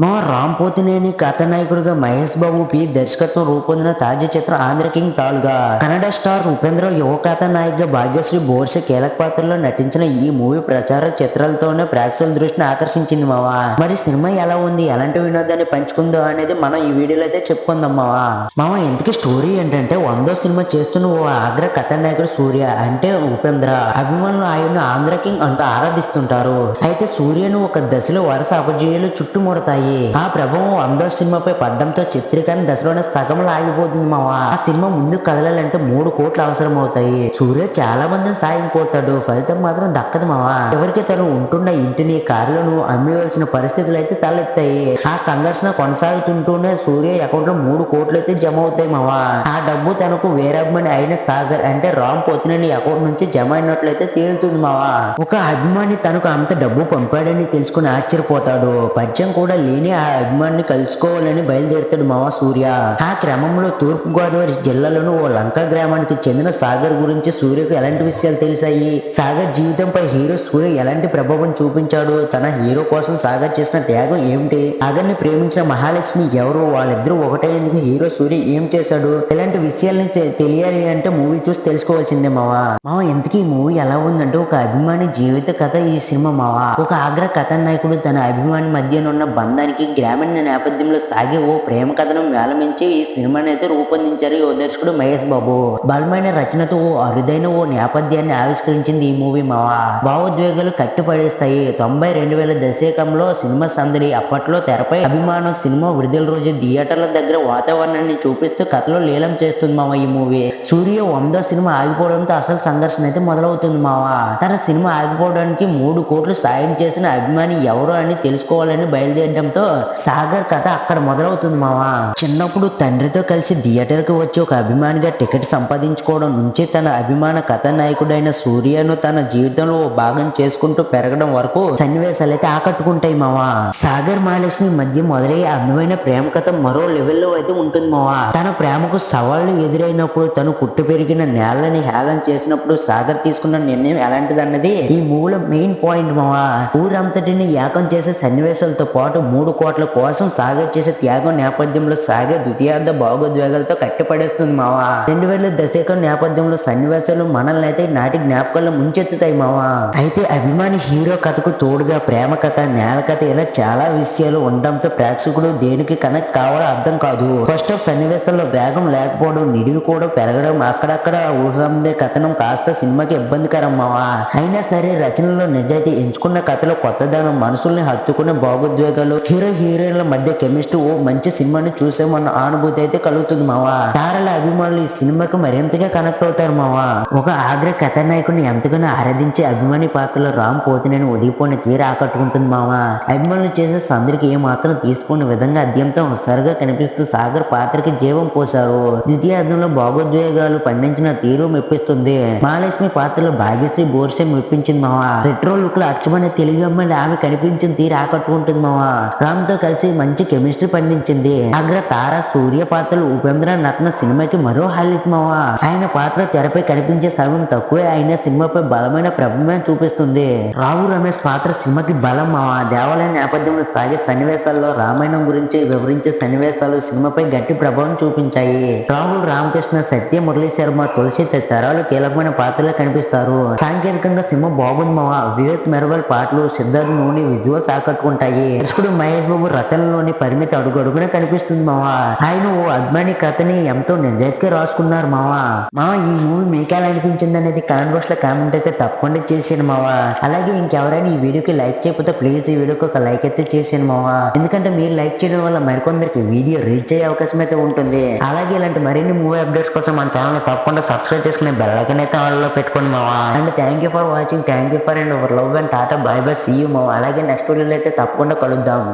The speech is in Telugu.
మా రామ్ పోతినేని కథానాయకుడిగా మహేష్ బాబు పి. దర్శకత్వం రూపొందిన తాజా చిత్రం ఆంధ్ర కింగ్ తాల్గా. కన్నడ స్టార్ ఉపేంద్ర యువ కథానాయికగా భాగ్యశ్రీ బోర్సే కీలక పాత్రలో నటించిన ఈ మూవీ ప్రచార చిత్రాలతోనే ప్రేక్షకుల దృష్టిని ఆకర్షించింది మావా. మరి సినిమా ఎలా ఉంది? ఎలాంటి వినోదాన్ని పంచుకుందో అనేది మనం ఈ వీడియోలో అయితే చెప్పుకుందాం మావా. మామ ఇంతకీ స్టోరీ ఏంటంటే వందో సినిమా చేస్తున్న ఓ ఆగ్ర కథానాయకుడు సూర్య అంటే ఉపేంద్ర అభిమానులు ఆయన ఆంధ్ర కింగ్ అంటూ ఆరాధిస్తుంటారు. అయితే సూర్యను ఒక దశలో వరుస అపజయాలు చుట్టుముడతాయి. ఆ ప్రభావం వందో సినిమాపై పడ్డంతో చిత్రీకరణ దశలోనే సగంలో ఆగిపోతుంది మావా. ఆ సినిమా ముందుకు కదలాలంటే మూడు కోట్లు అవసరం అవుతాయి సూర్య చాలా మందిని సాయం కోరుతాడు. ఫలితం మాత్రం దక్కదు మావా. ఎవరికి తను ఉంటున్న ఇంటిని కార్లను అమ్మవలసిన పరిస్థితులు అయితే తలెత్తాయి. ఆ సంఘర్షణ కొనసాగుతుంటూనే సూర్య అకౌంట్లో మూడు కోట్లు అయితే జమ అవుతాయి మావా. ఆ డబ్బు తనకు వేరభిమాని అయిన సాగర్ అంటే రామ్ పోతున్న అకౌంట్ నుంచి జమ అయినట్లయితే తేలుతుంది మావా. ఒక అభిమాని తనకు అంత డబ్బు పంపాడని తెలుసుకుని ఆశ్చర్యపోతాడు. పద్యం కూడా విని ఆ అభిమానిని కలుసుకోవాలని బయలుదేరుతాడు మావా సూర్య. ఆ క్రమంలో తూర్పు గోదావరి జిల్లాలోని ఓ లంక గ్రామానికి చెందిన సాగర్ గురించి సూర్యకు ఎలాంటి విషయాలు తెలిసాయి? సాగర్ జీవితంపై హీరో సూర్య ఎలాంటి ప్రభావం చూపించాడు? తన హీరో కోసం సాగర్ చేసిన త్యాగం ఏమిటి? సాగర్ని ప్రేమించిన మహాలక్ష్మి ఎవరు? వాళ్ళిద్దరూ ఒకటేందుకు హీరో సూర్య ఏం చేశాడు? ఇలాంటి విషయాలని తెలియాలి అంటే మూవీ చూసి తెలుసుకోవాల్సిందే మావా. మావా ఇంతకీ ఈ మూవీ ఎలా ఉందంటే ఒక అభిమాని జీవిత కథ ఈ సినిమా మావా. ఒక ఆగ్ర కథానాయకుడు తన అభిమాని మధ్యనున్న బంధానికి గ్రామీణ నేపథ్యంలో సాగే ఓ ప్రేమ కథను వేలమించి ఈ సినిమాని అయితే రూపొందించారు ఓ దర్శకుడు మహేష్ బాబు. బలమైన రచనతో ఓ అరుదైన ఓ నేపథ్యాన్ని ఆవిష్కరించింది ఈ మూవీ మావా భావోద్వేగాలు కట్టిపడేస్తాయి. తొంభై రెండు వేల దశకంలో సినిమా సందడి అప్పట్లో తెరపై అభిమానం సినిమా విడుదల రోజు థియేటర్ల దగ్గర వాతావరణాన్ని చూపిస్తూ కథలో లీలం చేస్తుంది మామ ఈ మూవీ. సూర్య వందో సినిమా ఆగిపోవడంతో అసలు సంఘర్షణ అయితే మొదలవుతుంది మావా తన సినిమా ఆగిపోవడానికి మూడు కోట్లు సాయం చేసిన అభిమాని ఎవరు అని తెలుసుకోవాలని బయలుదేరడంతో సాగర్ కథ అక్కడ మొదలవుతుంది మావా. చిన్నప్పుడు తండ్రితో కలిసి థియేటర్కి వచ్చి ఒక అభిమానిగా టికెట్ సంపాదించుకోవడం నుంచి తన అభిమాన కథానాయకుడైన సూర్యను తన జీవితంలో ఓ భాగం చేసుకుంటూ పెరగడం వరకు సన్నివేశాలు అయితే ఆకట్టుకుంటాయి మావా. సాగర్ మహాలక్ష్మి మధ్య మొదలయ్యే అందమైన ప్రేమ కథ మరో లెవెల్లో అయితే ఉంటుంది మావా. తన ప్రేమకు సవాళ్ళు ఎదురైనప్పుడు తను కుట్టు పెరిగిన నేలని హేళన చేసినప్పుడు సాగర్ తీసుకున్న నిర్ణయం ఎలాంటిదన్నది ఈ మూల మెయిన్ పాయింట్ మావా. ఊరంతటిని ఏకం చేసే సన్నివేశాలతో పాటు మూడు కోట్ల కోసం సాగర్ చేసే త్యాగం నేపథ్యంలో సాగర్ ద్వితీయార్థ భావోద్వేగాలతో కట్టిపడేస్తుంది మావా. రెండు వేల దశకం నేపథ్యంలో సన్నివేశాలు మనల్ని అయితే నాటి జ్ఞాపకాల్లో ముంచెత్తుతాయి మావా. అయితే అభిమాని హీరో కథకు తోడుగా ప్రేమ కథ నేల కథ ఇలా చాలా విషయాలు ఉండడంతో ప్రేక్షకుడు దేనికి కనెక్ట్ కావాలో అర్థం కాదు. ఫస్ట్ ఆఫ్ సన్నివేశాల్లో వేగం లేకపోవడం నిడివి కూడా పెరగడం అక్కడక్కడ ఊహందే కథనం కాస్త సినిమాకి ఇబ్బందికరం మావా. అయినా సరే రచనలో నిజాయితీ ఎంచుకున్న కథలో కొత్తదనం మనసుల్ని హత్తుకునే భావోద్వేగాలు హీరో హీరోయిన్ల మధ్య కెమిస్ట్రీ ఓ మంచి సినిమాని చూసామన్న అనుభూతి అయితే కలుగుతుంది మావా. తారల అభిమానులు ఈ సినిమాకి మరింతగా కనెక్ట్ అవుతారు మావా. ఒక ఆగ్ర కథానాయకుని ఎంతగానో ఆరాధించే అభిమాని పాత్రలో రామ్ పోతినేని ఒడిపోయిన తీర ఆకట్టుకుంటుంది మావా. అభిమానులు చేసే సందరికి ఏ మాత్రం తీసుకున్న విధంగా అద్యంతం హుషారుగా కనిపిస్తూ సాగర్ పాత్రకి జీవం పోశారు. ద్వితీయార్థంలో భావోద్వేగాలు పండించిన తీరు మెప్పిస్తుంది. మహాలక్ష్మి పాత్రలో భాగ్యశ్రీ బోర్సే మెప్పించింది మావా. పెట్రోల్ లుక్లో అచ్చమైన తెలుగు అమ్మాయిలు ఆమె కనిపించిన తీరు ఆకట్టుకుంటుంది మావా. రామ్ కలిసి మంచి కెమిస్ట్రీ పండించింది. అగ్ర తార సూర్య పాత్రలు ఉపేంద్ర నటన సినిమాకి మరో హైలైట్ మావా. ఆయన పాత్ర తెరపై కనిపించే సమయం తక్కువే అయిన సినిమాపై బలమైన ప్రభావం చూపిస్తుంది. రావు రమేష్ పాత్ర సినిమాకి బలం మావా. దేవాలయ నేపథ్యంలో సాగే సన్నివేశాల్లో రామాయణం గురించి వివరించే సన్నివేశాలు సినిమాపై గట్టి ప్రభావం చూపించాయి. రాహుల్ రామకృష్ణ సత్య మురళీ శర్మ తులసి తదితరాలు కీలకమైన పాత్రలు కనిపిస్తారు. సాంకేతికంగా సినిమా బాగుంది మావా. వివేక్ మెరవల్ పాటలు సిద్ధార్థ్ నూని విజువల్స్ ఆకట్టుకుంటాయి. దర్శకుడు మహేష్ బాబు రచనలోని పరిమితి అడుగు అడుగునే కనిపిస్తుంది మావా. ఆయన ఓ అభిమాని కథని ఎంతో నిజాయితీగా రాసుకున్నారు మావా. మావా ఈ మూవీ మీకు ఎలా అనిపించింది అనేది కామెంట్ బాక్స్లో కామెంట్ అయితే తప్పకుండా చేసాను మావా. అలాగే ఇంకెవరైనా ఈ వీడియోకి లైక్ చేయకపోతే ప్లీజ్ ఈ వీడియోకి ఒక లైక్ అయితే చేసాను మావా. ఎందుకంటే మీరు లైక్ చేయడం వల్ల మరికొందరికి వీడియో రీచ్ అయ్యే అవకాశం అయితే ఉంటుంది. అలాగే ఇలాంటి మరిన్ని మూవీ అప్డేట్స్ కోసం మన ఛానల్ తప్పకుండా సబ్స్క్రైబ్ చేసుకునే బెల్ ఐకాన్ అయితే ఆన్లో పెట్టుకోండి మావా. And thank you for watching thank you for and love and tata bye bye see you మావా. అలాగే నెక్స్ట్ వీడియోలో అయితే తప్పకుండా కలుద్దాం.